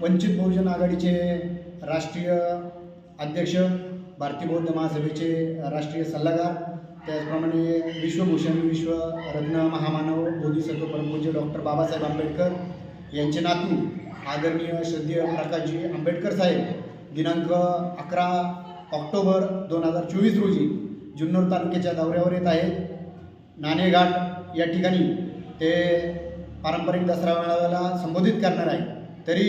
वंचित बहुजन आघाडीचे राष्ट्रीय अध्यक्ष भारतीय बौद्ध महासभेचे राष्ट्रीय सल्लागार त्याचप्रमाणे विश्वभूषण विश्वरत्न महामानव बोधिसत्व परमपूज्य डॉक्टर बाबासाहेब आंबेडकर यांचे नातू आदरणीय श्रद्धेय प्रकाशजी आंबेडकर साहेब दिनांक अकरा ऑक्टोबर दोन हजार चोवीस रोजी जुन्नर तालुक्याच्या दौऱ्यावर येत आहेत. नाणेघाट या ठिकाणी ते पारंपरिक दसरा मेळाव्याला संबोधित करणार आहे. तरी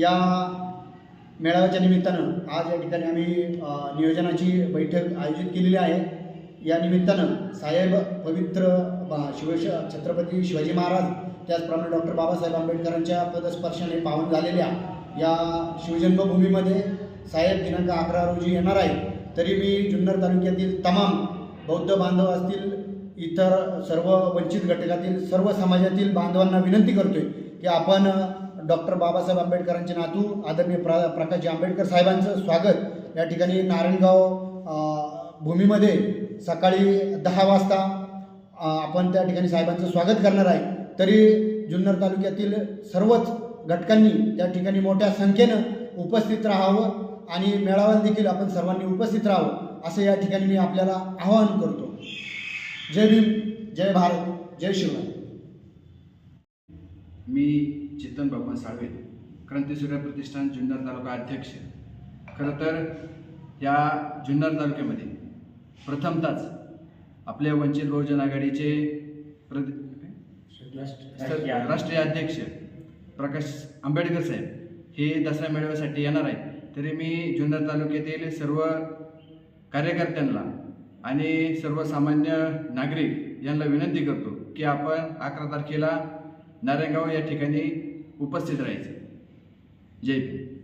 या मेळाव्याच्या निमित्तानं आज या ठिकाणी आम्ही नियोजनाची बैठक आयोजित केलेली आहे. या निमित्तानं साहेब पवित्र शिव शिवश छत्रपती शिवाजी महाराज त्याचप्रमाणे डॉक्टर बाबासाहेब आंबेडकरांच्या पदस्पर्शाने पावन झालेल्या या शिवजन्मभूमीमध्ये साहेब दिनांक अकरा रोजी येणार आहे. तरी मी जुन्नर तालुक्यातील तमाम बौद्ध बांधव असतील इतर सर्व वंचित घटकातील सर्व समाजातील बांधवांना विनंती करतोय की आपण डॉक्टर बाबासाहेब आंबेडकरांचे नातू आदरणीय प्रा प्रकाशजी आंबेडकर साहेबांचं स्वागत. या ठिकाणी नारायणगाव भूमीमध्ये सकाळी दहा वाजता आपण त्या ठिकाणी साहेबांचं स्वागत करणार आहे. तरी जुन्नर तालुक्यातील सर्वच घटकांनी त्या ठिकाणी मोठ्या संख्येनं उपस्थित राहावं आणि मेळाव्याला देखील आपण सर्वांनी उपस्थित राहावं असं या ठिकाणी मी आपल्याला आवाहन करतो. जय भीम जय भारत जय शिवराय. मी चेतन बाबा साळवे क्रांतीसूर्य प्रतिष्ठान जुन्नर तालुका अध्यक्ष. खरं तर या जुन्नर तालुक्यामध्ये प्रथमतःच आपल्या वंचित बहुजन आघाडीचे राष्ट्रीय अध्यक्ष प्रकाश आंबेडकर साहेब हे दसरा मेळाव्यासाठी येणार आहेत. तरी मी जुन्नर तालुक्यातील सर्व कार्यकर्त्यांना आणि सर्वसामान्य नागरिक यांना विनंती करतो की आपण अकरा तारखेला नारायणगाव या ठिकाणी उपस्थित राहायचं. जय भीम.